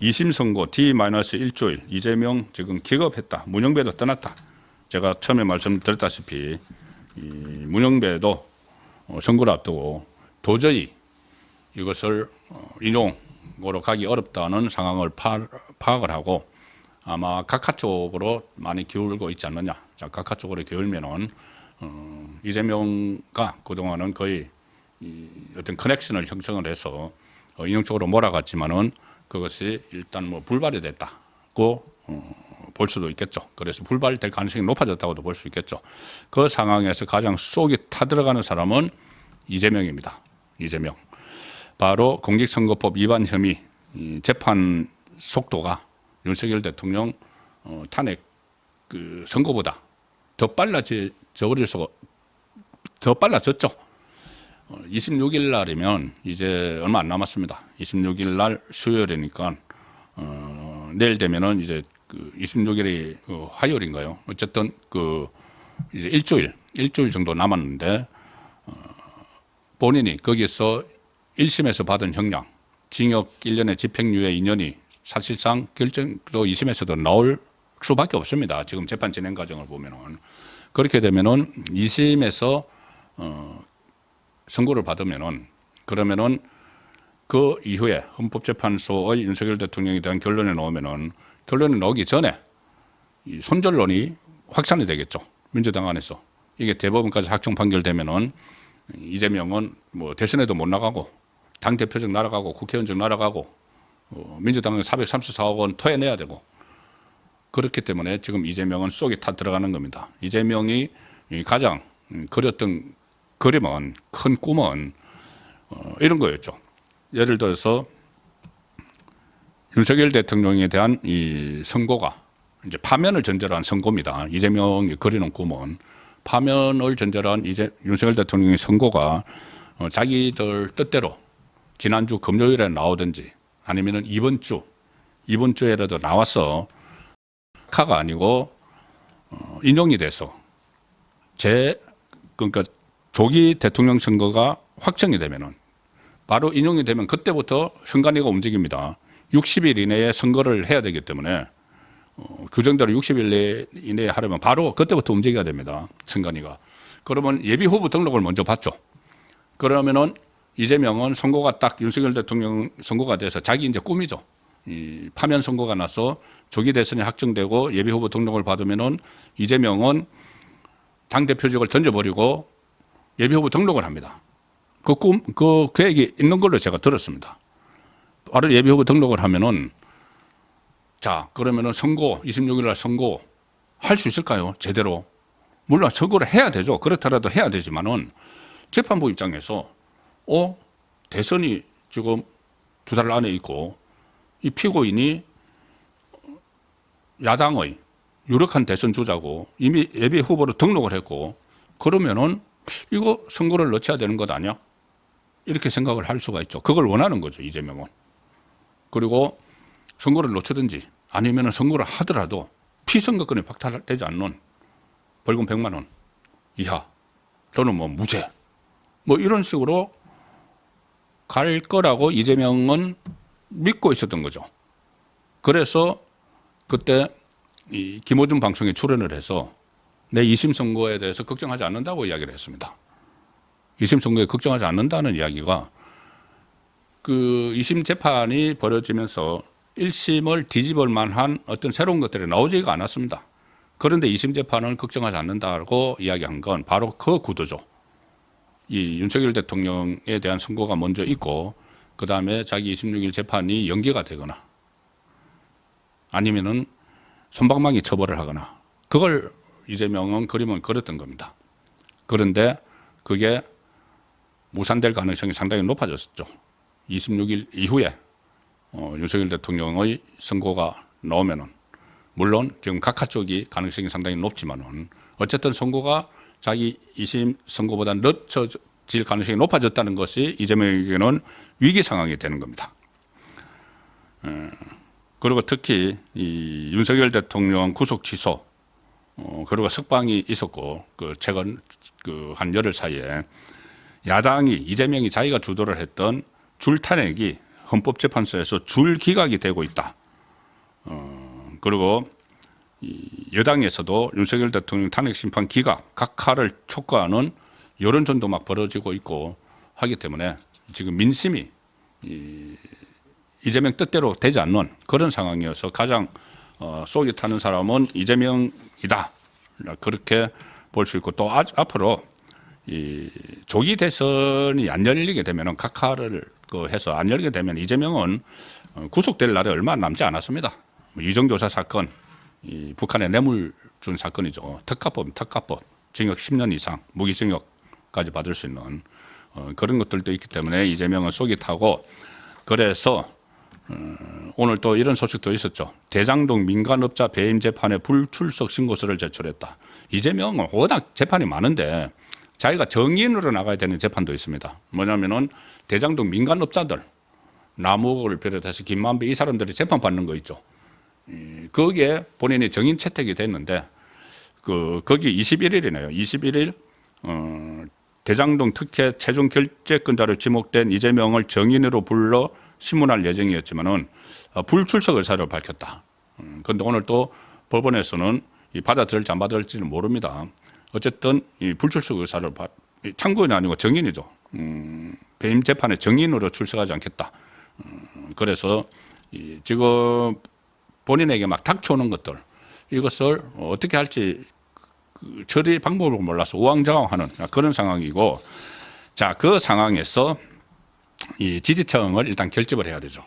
2심 선고 D-일주일 이재명 지금 기겁했다. 문영배도 떠났다. 제가 처음에 말씀드렸다시피 이 문영배도 어, 선거를 앞두고 도저히 이것을 어, 인용으로 가기 어렵다는 상황을 파, 파악을 하고 아마 각하 쪽으로 많이 기울고 있지 않느냐. 자, 각하 쪽으로 기울면은 어, 이재명과 그동안은 거의 이 어떤 커넥션을 형성을 해서 어, 인용 쪽으로 몰아갔지만은 그것이 일단 뭐 불발이 됐다고 어, 볼 수도 있겠죠. 그래서 불발될 가능성이 높아졌다고도 볼 수 있겠죠. 그 상황에서 가장 속이 타들어가는 사람은 이재명입니다. 이재명. 바로 공직선거법 위반 혐의 이 재판 속도가 윤석열 대통령 어, 탄핵 그 선거보다 더 빨라져 버려서 더 빨라졌죠. 26일 날이면 이제 얼마 안 남았습니다. 26일 날 수요일이니까 어, 내일 되면은 이제 그 26일이 어, 화요일인가요? 어쨌든 그 이제 일주일 일주일 정도 남았는데 어, 본인이 거기서 1심에서 받은 형량 징역 1년에 집행유예 2년이 사실상 결정도 2심에서도 나올 수밖에 없습니다. 지금 재판 진행 과정을 보면은 그렇게 되면은 2심에서 어, 선고를 받으면은 그러면은 그 이후에 헌법재판소의 윤석열 대통령에 대한 결론이 나오면은 결론이 나오기 전에 이 손절론이 확산이 되겠죠. 민주당 안에서 이게 대법원까지 확정 판결되면은 이재명은 뭐 대선에도 못 나가고 당 대표직 날아가고 국회의원직 날아가고 어, 민주당은 434억 원 토해내야 되고 그렇기 때문에 지금 이재명은 쏙이 타 들어가는 겁니다. 이재명이 이 가장 음, 그렸던 그림은 큰 꿈은 어, 이런 거였죠. 예를 들어서 윤석열 대통령에 대한 이 선고가 이제 파면을 전제로 한 선고입니다. 이재명이 그리는 꿈은 파면을 전제로 한 이제 윤석열 대통령의 선고가 어, 자기들 뜻대로 지난주 금요일에 나오든지 아니면은 이번 주 이번 주에라도 나와서 카가 아니고 어, 인용이 돼서 제 그러니까 조기 대통령 선거가 확정이 되면은 바로 인용이 되면 그때부터 선관위가 움직입니다. 60일 이내에 선거를 해야 되기 때문에 어, 규정대로 60일 이내에 하려면 바로 그때부터 움직여야 됩니다. 선관위가. 그러면 예비 후보 등록을 먼저 받죠. 그러면은 이재명은 선거가 딱 윤석열 대통령 선거가 돼서 자기 이제 꿈이죠. 이 파면 선거가 나서 조기 대선이 확정되고 예비 후보 등록을 받으면은 이재명은 당 대표직을 던져버리고 예비 후보 등록을 합니다. 그 꿈, 그 계획이 있는 걸로 제가 들었습니다. 바로 예비 후보 등록을 하면은 자, 그러면은 선거, 26일 날 선거 할 수 있을까요? 제대로. 물론 선거를 해야 되죠. 그렇더라도 해야 되지만은 재판부 입장에서 어, 대선이 지금 두 달 안에 있고 이 피고인이 야당의 유력한 대선 주자고 이미 예비 후보로 등록을 했고 그러면은 이거 선거를 넣쳐야 되는 것 아니야? 이렇게 생각을 할 수가 있죠. 그걸 원하는 거죠, 이재명은. 그리고 선거를 놓치든지 아니면 선거를 하더라도 피선거권이 박탈되지 않는 벌금 100만 원 이하 또는 뭐 무죄 뭐 이런 식으로 갈 거라고 이재명은 믿고 있었던 거죠. 그래서 그때 이 김호준 방송에 출연을 해서 내 2심 선거에 대해서 걱정하지 않는다고 이야기를 했습니다. 2심 선거에 걱정하지 않는다는 이야기가 그 2심 재판이 벌어지면서 1심을 뒤집을 만한 어떤 새로운 것들이 나오지가 않았습니다. 그런데 2심 재판을 걱정하지 않는다고 이야기한 건 바로 그 구도죠. 이 윤석열 대통령에 대한 선고가 먼저 있고 그 다음에 자기 26일 재판이 연기가 되거나 아니면은 손방망이 처벌을 하거나 그걸 이재명은 그림은 그렸던 겁니다. 그런데 그게 무산될 가능성이 상당히 높아졌었죠. 26일 이후에 어, 윤석열 대통령의 선고가 나오면은 물론 지금 각하 쪽이 가능성이 상당히 높지만은 어쨌든 선고가 자기 2심 선고보다 늦춰질 가능성이 높아졌다는 것이 이재명에게는 위기 상황이 되는 겁니다. 어, 그리고 특히 이 윤석열 대통령 구속 취소 어, 그리고 석방이 있었고 그 최근 그 한 열흘 사이에 야당이 이재명이 자기가 주도를 했던 줄 탄핵이 헌법재판소에서 줄 기각이 되고 있다. 어, 그리고 이 여당에서도 윤석열 대통령 탄핵 심판 기각 각하를 촉구하는 여론전도 막 벌어지고 있고 하기 때문에 지금 민심이 이 이재명 뜻대로 되지 않는 그런 상황이어서 가장 어, 속이 타는 사람은 이재명 이다. 그렇게 볼 수 있고 또 아, 앞으로 이 조기 대선이 안 열리게 되면은 각하를 그 해서 안 열리게 되면 이재명은 어, 구속될 날이 얼마 남지 않았습니다. 뭐 이정교사 사건, 이 북한에 뇌물 준 사건이죠. 특가법, 특가법, 징역 10년 이상, 무기징역까지 받을 수 있는 어, 그런 것들도 있기 때문에 이재명은 속이 타고 그래서 어, 오늘 또 이런 소식도 있었죠. 대장동 민간업자 배임 재판에 불출석 신고서를 제출했다. 이재명은 워낙 재판이 많은데 자기가 정인으로 나가야 되는 재판도 있습니다. 뭐냐면은 대장동 민간업자들 나무를 비롯해서 김만배 이 사람들이 재판 받는 거 있죠. 이, 거기에 본인이 정인 채택이 됐는데 그 거기 21일이네요. 21일 어, 대장동 특혜 최종 결재권자로 지목된 이재명을 정인으로 불러 신문할 예정이었지만은 어, 불출석 의사를 밝혔다. 음, 그런데 오늘 또 법원에서는 이 받아들일지 안 받아들일지는 모릅니다. 어쨌든 이 불출석 의사를 참고인이 아니고 정인이죠. 음, 배임 재판에 정인으로 출석하지 않겠다. 음, 그래서 이 지금 본인에게 막 닥쳐오는 것들 이것을 어떻게 할지 그 처리 방법을 몰라서 우왕좌왕하는 그런 상황이고 자 그 상황에서 이 지지층을 일단 결집을 해야 되죠.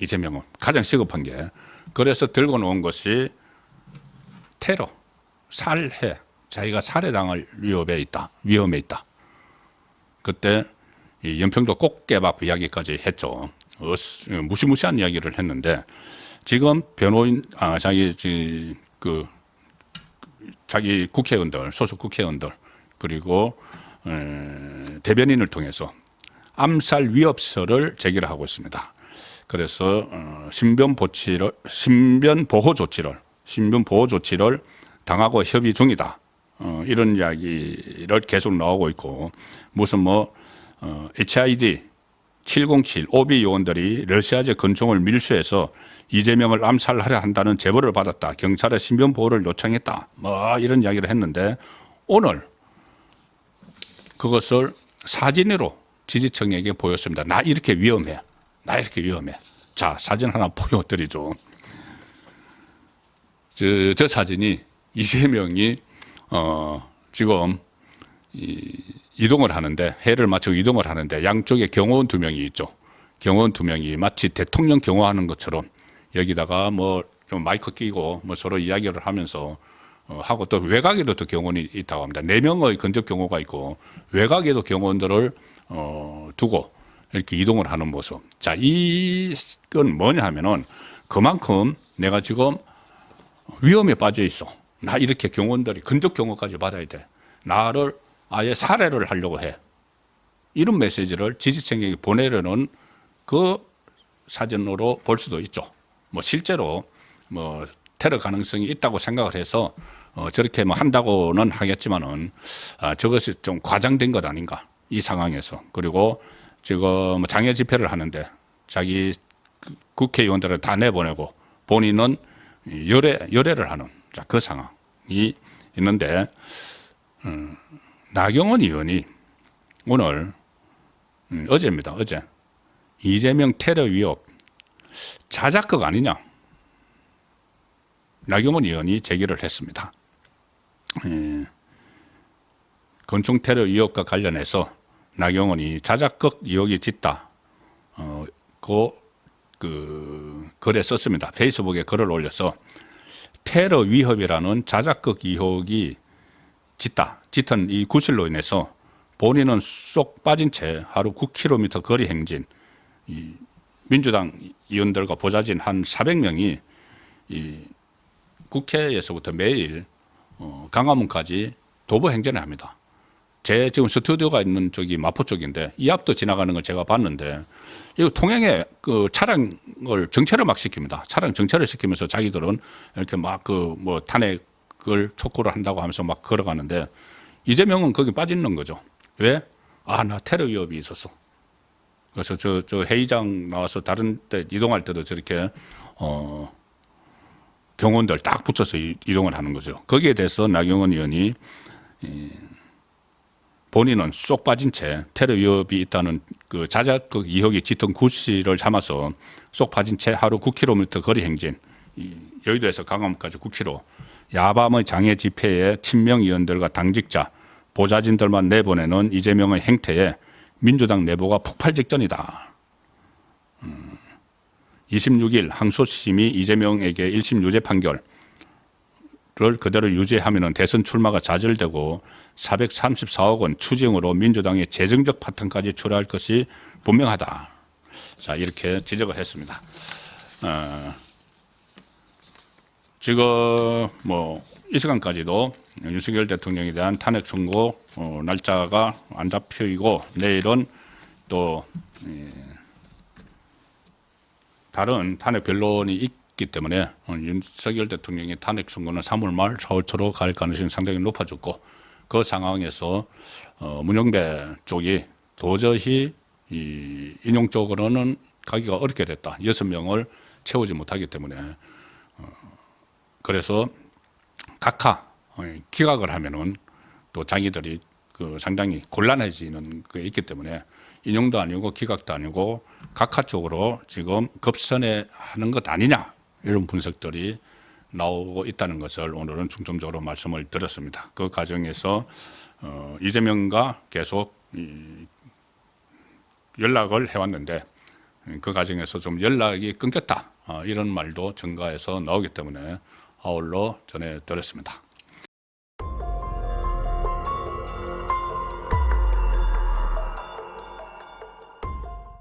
이재명은 가장 시급한 게 그래서 들고 놓은 것이 테러, 살해, 자기가 살해당할 위협에 있다, 위험에 있다. 그때 이 연평도 꽃게밥 이야기까지 했죠. 어, 무시무시한 이야기를 했는데 지금 변호인 아 자기 지- 그 자기 국회의원들 소속 국회의원들 그리고 에, 대변인을 통해서 암살 위협서를 제기를 하고 있습니다. 그래서 어, 신변 보치를 신변 보호 조치를 신변 보호 조치를 당하고 협의 중이다. 어, 이런 이야기를 계속 나오고 있고 무슨 뭐 어, HID 707 오비 요원들이 러시아제 권총을 밀수해서 이재명을 암살하려 한다는 제보를 받았다. 경찰에 신변 보호를 요청했다. 뭐 이런 이야기를 했는데 오늘 그것을 사진으로 지지층에게 보였습니다. 나 이렇게 위험해. 나 이렇게 위험해. 자, 사진 하나 보여드리죠. 저, 저 사진이 이재명이 어, 지금 이, 이동을 하는데 해를 맞추고 이동을 하는데 양쪽에 경호원 두 명이 있죠. 경호원 두 명이 마치 대통령 경호하는 것처럼 여기다가 뭐 좀 마이크 끼고 뭐 서로 이야기를 하면서 어, 하고 또 외곽에도 또 경호원이 있다고 합니다. 네 명의 근접 경호가 있고 외곽에도 경호원들을 어, 두고 이렇게 이동을 하는 모습. 자, 이건 뭐냐 하면은 그만큼 내가 지금 위험에 빠져 있어. 나 이렇게 경호원들이 근접 경호까지 받아야 돼. 나를 아예 살해를 하려고 해. 이런 메시지를 지지층에게 보내려는 그 사진으로 볼 수도 있죠. 뭐 실제로 뭐 테러 가능성이 있다고 생각을 해서 어 저렇게 뭐 한다고는 하겠지만은 아 저것이 좀 과장된 것 아닌가 이 상황에서. 그리고 지금 뭐 장애 집회를 하는데 자기 그 국회의원들을 다 내보내고 본인은 이 열애 열애를 하는 자그 상황이 있는데 음, 나경원 의원이 오늘 음, 어제입니다 어제. 이재명 테러 위협 자작극 아니냐? 나경원 의원이 제기를 했습니다. 예, 권총 테러 의혹과 관련해서 나경원이 자작극 의혹이 짙다. 어, 그, 그 글에 썼습니다. 페이스북에 글을 올려서 테러 위협이라는 자작극 의혹이 짙다. 짙은 이 구실로 인해서 본인은 쏙 빠진 채 하루 9km 거리 행진, 이 민주당 의원들과 보좌진 한 400명이 이 국회에서부터 매일 어, 강화문까지 도보 행진을 합니다. 제 지금 스튜디오가 있는 쪽이 마포 쪽인데 이 앞도 지나가는 걸 제가 봤는데 이거 통행에 그 차량을 정체를 막 시킵니다. 차량 정체를 시키면서 자기들은 이렇게 막 그 뭐 탄핵을 촉구를 한다고 하면서 막 걸어가는데 이재명은 거기 빠지는 거죠. 왜? 아, 나 테러 위협이 있었어. 그래서 저, 저 회의장 나와서 다른 데 이동할 때도 저렇게 어, 경호원들 딱 붙여서 이- 이동을 하는 거죠. 거기에 대해서 나경원 의원이 이, 본인은 쏙 빠진 채 테러 위협이 있다는 그 자작극 의혹이 짙은 구실을 삼아서 쏙 빠진 채 하루 9km 거리 행진, 이 여의도에서 강화문까지 9km, 야밤의 장애 집회에 친명 의원들과 당직자, 보좌진들만 내보내는 이재명의 행태에 민주당 내부가 폭발 직전이다. 26일 항소심이 이재명에게 1심 유죄 판결 을 그대로 유지하면 대선 출마가 좌절되고 434억 원 추징으로 민주당의 재정적 파탄까지 초래할 것이 분명하다. 자 이렇게 지적을 했습니다. 어, 지금 뭐 이 시간까지도 윤석열 대통령에 대한 탄핵 선고 어, 날짜가 안 잡혀 있고 내일은 또 다른 탄핵 변론이 있 기 때문에 어, 윤석열 대통령의 탄핵 선고는 3월 말 4월 초로 갈 가능성이 상당히 높아졌고 그 상황에서 어, 문영배 쪽이 도저히 이 인용적으로는 가기가 어렵게 됐다. 여섯 명을 채우지 못하기 때문에 어, 그래서 각하 어, 기각을 하면은 또 자기들이 그 상당히 곤란해지는 게 있기 때문에 인용도 아니고 기각도 아니고 각하 쪽으로 지금 급선회 하는 것 아니냐 이런 분석들이 나오고 있다는 것을 오늘은 중점적으로 말씀을 드렸습니다. 그 과정에서 어, 이재명과 계속 이 연락을 해왔는데 그 과정에서 좀 연락이 끊겼다 어, 이런 말도 증가해서 나오기 때문에 아울러 전해드렸습니다.